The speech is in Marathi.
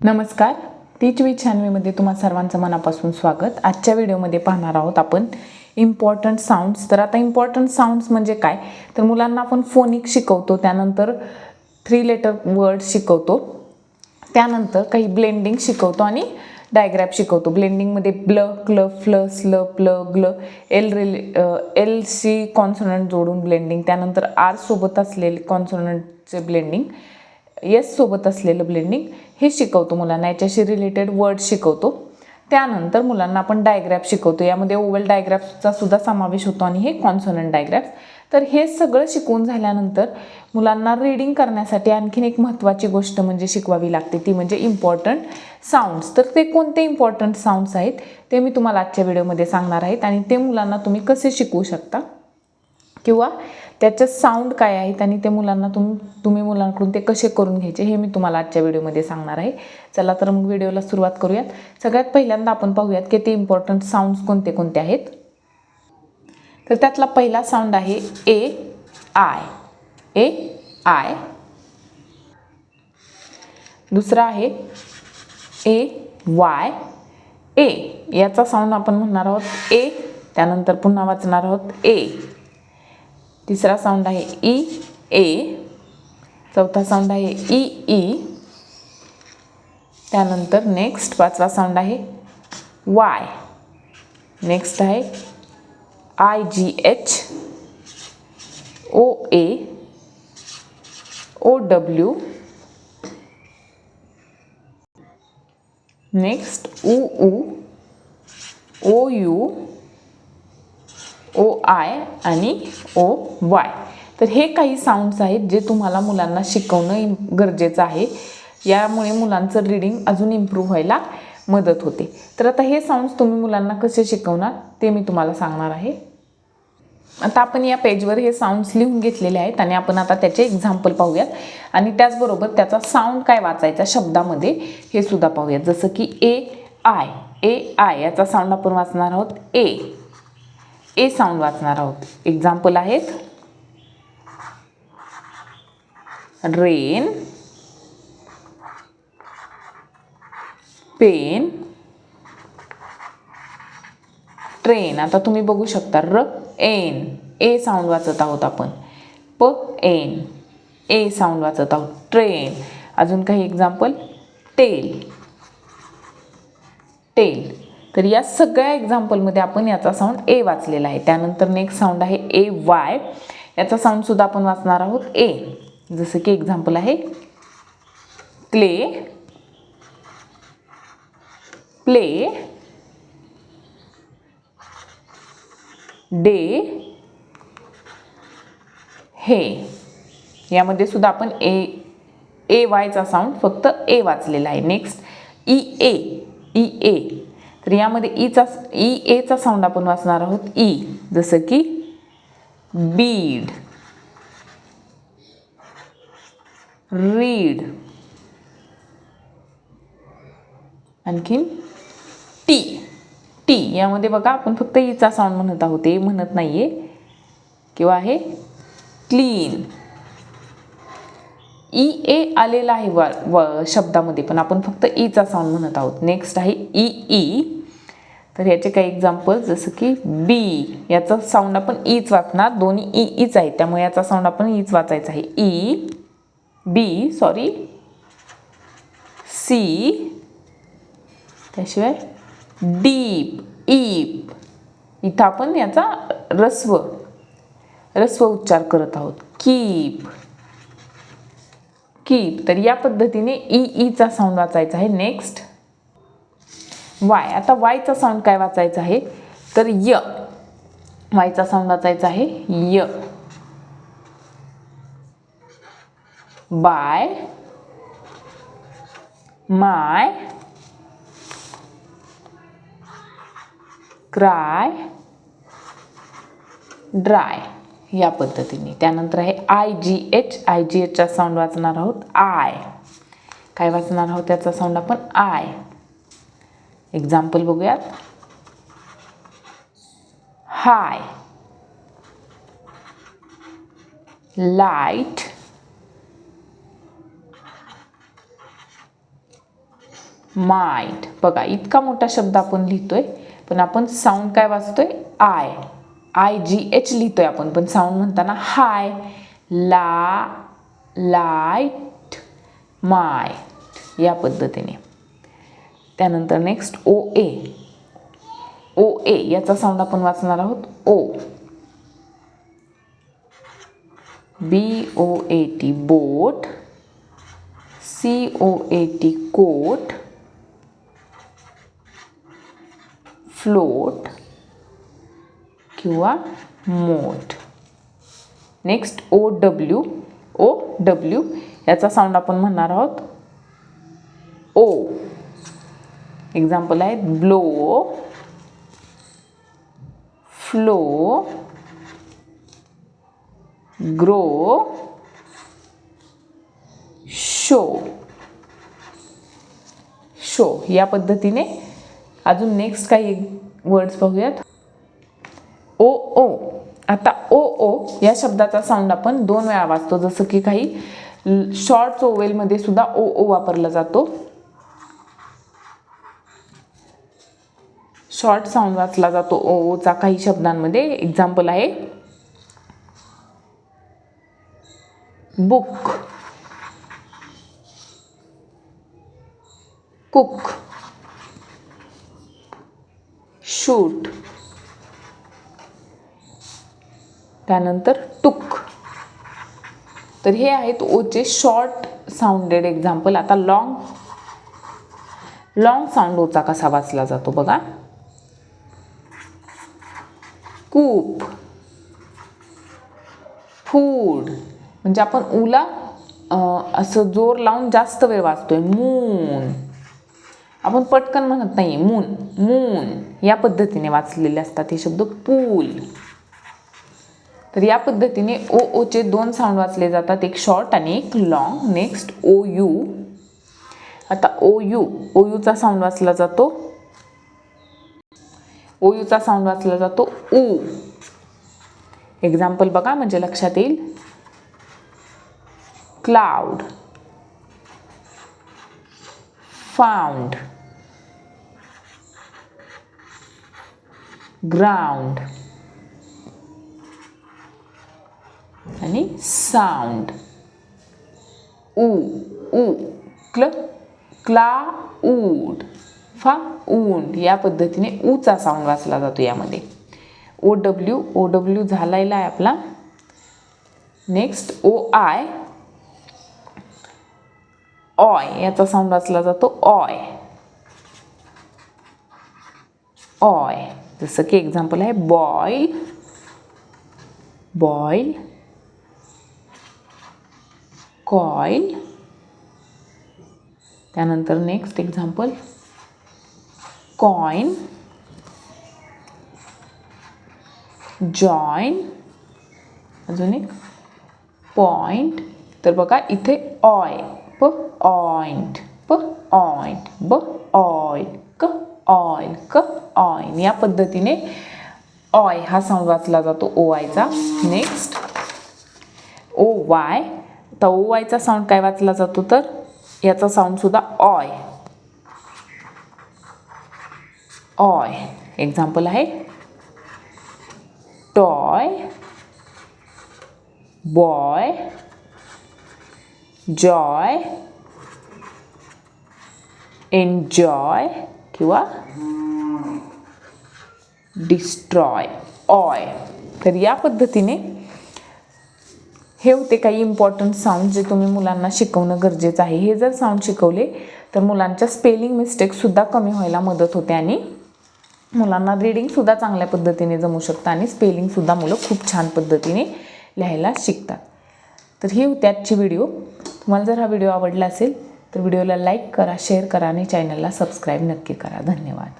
नमस्कार. टीच वी छानवीमध्ये तुम्हा सर्वांचं मनापासून स्वागत. आजच्या व्हिडिओमध्ये पाहणार आहोत आपण इम्पॉर्टंट साऊंड्स तर आता इम्पॉर्टंट साऊंड्स म्हणजे काय? तर मुलांना आपण फोनिक शिकवतो त्यानंतर थ्री लेटर वर्ड शिकवतो त्यानंतर काही ब्लेंडिंग शिकवतो आणि डायग्रॅफ शिकवतो. ब्लेंडिंगमध्ये ब्ल क्ल फ्ल स्ल प्ल ग्ल एल रिले एल सी कॉन्सोनंट जोडून ब्लेंडिंग त्यानंतर आर सोबत असलेले कॉन्सोनंटचे ब्लेंडिंग येस सोबत असलेलं ब्लेंडिंग हे शिकवतो मुलांना. याच्याशी रिलेटेड वर्ड शिकवतो. त्यानंतर मुलांना आपण डायग्रॅफ शिकवतो. यामध्ये ओवल डायग्रॅफचा सुद्धा समावेश होतो आणि हे कॉन्सोनंट डायग्रॅफ तर हे सगळं शिकवून झाल्यानंतर मुलांना रीडिंग करण्यासाठी आणखीन एक महत्त्वाची गोष्ट म्हणजे शिकवावी लागते. ती म्हणजे इम्पॉर्टंट साऊंड्स तर ते कोणते इम्पॉर्टंट साऊंड्स आहेत ते मी तुम्हाला आजच्या व्हिडिओमध्ये सांगणार आहेत आणि ते मुलांना तुम्ही कसे शिकवू शकता? किंवा त्याच्या साऊंड काय आहेत आणि ते मुलांना तुम तुम्ही मुलांकडून ते कसे करून घ्यायचे हे मी तुम्हाला आजच्या व्हिडिओमध्ये सांगणार आहे. चला तर मग व्हिडिओला सुरुवात करूयात. सगळ्यात पहिल्यांदा आपण पाहूयात की ते इम्पॉर्टंट साऊंड्स कोणते कोणते आहेत. तर त्यातला पहिला साऊंड आहे ए आय ए आय दुसरा आहे ए वाय ए याचा साऊंड आपण म्हणणार आहोत ए त्यानंतर पुन्हा वाचणार आहोत ए तिसरा साऊंड आहे ई, ए. चौथा साऊंड आहे ई ई. त्यानंतर नेक्स्ट पाचवा साऊंड आहे वाय. नेक्स्ट आहे I G H, O, A. O, W. Next U O, U. O I आणि ओ वाय. तर हे काही साऊंड्स आहेत जे तुम्हाला मुलांना शिकवणं इम गरजेचं आहे. यामुळे मुलांचं रीडिंग अजून इम्प्रूव्ह व्हायला मदत होते. तर आता हे साऊंड्स तुम्ही मुलांना कसे शिकवणार ते मी तुम्हाला सांगणार आहे. आता आपण या पेजवर हे साऊंड्स लिहून घेतलेले आहेत आणि आपण आता त्याचे एक्झाम्पल पाहूयात. आणि त्याचबरोबर त्याचा साऊंड काय वाचायचा शब्दामध्ये हे सुद्धा पाहूयात. जसं की ए आय ए आय याचा साऊंड आपण वाचणार आहोत. ए. ए साऊंड वाचणार आहोत. एक्झाम्पल आहेत. रेन पेन ट्रेन आता तुम्ही बघू शकता. र एन ए साऊंड वाचत आहोत आपण. प एन ए साऊंड वाचत आहोत. ट्रेन अजून काही एक्झाम्पल टेल टेल तर या सगळ्या एक्झाम्पलमध्ये आपण याचा साऊंड ए वाचलेला आहे. त्यानंतर नेक्स्ट साऊंड आहे ए वाय याचा साऊंडसुद्धा आपण वाचणार आहोत ए जसं की एक्झाम्पल आहे क्ले प्ले डे हे. यामध्ये सुद्धा आपण ए ए वायचा साऊंड फक्त ए वाचलेला आहे. Next E A E A तर यामध्ये ईचा ई एचा साऊंड आपण वाचणार आहोत. ई जसं की बीड रीड आणखीन टी टी यामध्ये बघा आपण फक्त e ईचा साऊंड म्हणत आहोत. ए म्हणत नाही आहे किंवा आहे क्लीन ई ए आलेला आहे व व शब्दामध्ये पण आपण फक्त ईचा साऊंड म्हणत आहोत. नेक्स्ट आहे ई ई. तर याचे काही एक्झाम्पल जसं की बी याचा साऊंड आपण ईच वाचणार. दोन्ही ई ईच आहे त्यामुळे याचा साऊंड आपण ईच वाचायचा आहे. E B sorry C. त्याशिवाय डीप ईप. इथं आपण याचा रस्व रस्व उच्चार करत आहोत. कीप. कीप तर या पद्धतीने ई ईचा साऊंड वाचायचा आहे. नेक्स्ट वाय आता वायचा साऊंड काय वाचायचा आहे? तर य. वायचा साऊंड वाचायचा आहे य. बाय माय क्राय ड्राय या पद्धतीने. त्यानंतर आहे I G H I G एचचा sound वाचणार आहोत आय काय वाचणार आहोत? त्याचा साऊंड आपण आय एक्झाम्पल बघूयात. हाय लाइट माइट बघा इतका मोठा शब्द आपण लिहितोय पण आपण साऊंड काय वाचतोय? आय आय जी एच लिहितोय आपण पण साऊंड म्हणताना हाय ला लाइट माय या पद्धतीने. त्यानंतर नेक्स्ट ओ ए. ओ ए याचा साऊंड आपण वाचणार आहोत. O. B O A T boat. C O A T coat. Float. किंवा moat next O W O W याचा साऊंड आपण म्हणणार आहोत. ओ एक्झाम्पल आहेत blow flow grow show show या पद्धतीने. अजून नेक्स्ट काही वर्ड्स बघूयात. ओ ओ. आता ओ ओ या शब्दाचा साऊंड आपण दोन वेळा वाचतो. जसं की काही शॉर्ट ओवेलमध्ये सुद्धा ओ ओ वापरला जातो. शॉर्ट साऊंड वाचला जातो. ओ ओचा काही शब्दांमध्ये. एक्झाम्पल आहे. बुक कुक शूट त्यानंतर टुक. तर हे आहेत ओचे शॉर्ट साऊंडेड एक्झाम्पल आता लॉंग लॉंग साऊंड ओचा कसा वाचला जातो बघा. कूप फूड म्हणजे आपण उला असं जोर लावून जास्त वेळ वाचतोय. मून आपण पटकन म्हणत नाही मून मून या पद्धतीने वाचलेले असतात हे शब्द. पूल तर या पद्धतीने ओ ओचे दोन साऊंड वाचले जातात एक शॉर्ट आणि एक लॉंग नेक्स्ट ओ यू आता ओ यू ओ यूचा साऊंड वाचला जातो. ओ यूचा साऊंड वाचला जातो ऊ एक्झाम्पल बघा म्हणजे लक्षात येईल. क्लाउड फाउंड ग्राउंड आणि साऊंड ऊ उ क्ल क्लाऊड फा ऊंड या पद्धतीने ऊचा साऊंड वाचला जातो यामध्ये. ओ डब्ल्यू ओ डब्ल्यू झालेला आहे आपला. नेक्स्ट ओ आय ऑय याचा साऊंड वाचला जातो ऑय ऑय जसं की एक्झाम्पल आहे बॉईल बॉईल कॉईल त्यानंतर नेक्स्ट एक्झाम्पल. कॉइन. जॉईन अजून एक. पॉइंट. तर बघा इथे ऑय. प ऑइंट. प ऑइंट. ब ऑय क ऑइल. क ऑइन. या पद्धतीने ऑय हा साऊंड वाचला जातो ओ आयचा. नेक्स्ट. O Y. तर ओ साऊंड काय वाचला जातो तर? याचा साऊंडसुद्धा ऑय ऑय एक्झाम्पल आहे. टॉय बॉय जॉय एन्जॉय किंवा डिस्ट्रॉय ऑय तर या पद्धतीने हे होते काही इम्पॉर्टंट साऊंड जे तुम्ही मुलांना शिकवणं गरजेचं आहे. हे जर साऊंड शिकवले तर मुलांच्या स्पेलिंग मिस्टेकसुद्धा कमी व्हायला मदत होते आणि मुलांना रीडिंगसुद्धा चांगल्या पद्धतीने जमू शकतं आणि स्पेलिंगसुद्धा मुलं खूप छान पद्धतीने लिहायला शिकतात. तर ही होती आजची व्हिडिओ तुम्हाला जर हा व्हिडिओ आवडला असेल तर व्हिडिओला लाईक करा शेअर करा आणि चॅनलला सबस्क्राईब नक्की करा. धन्यवाद.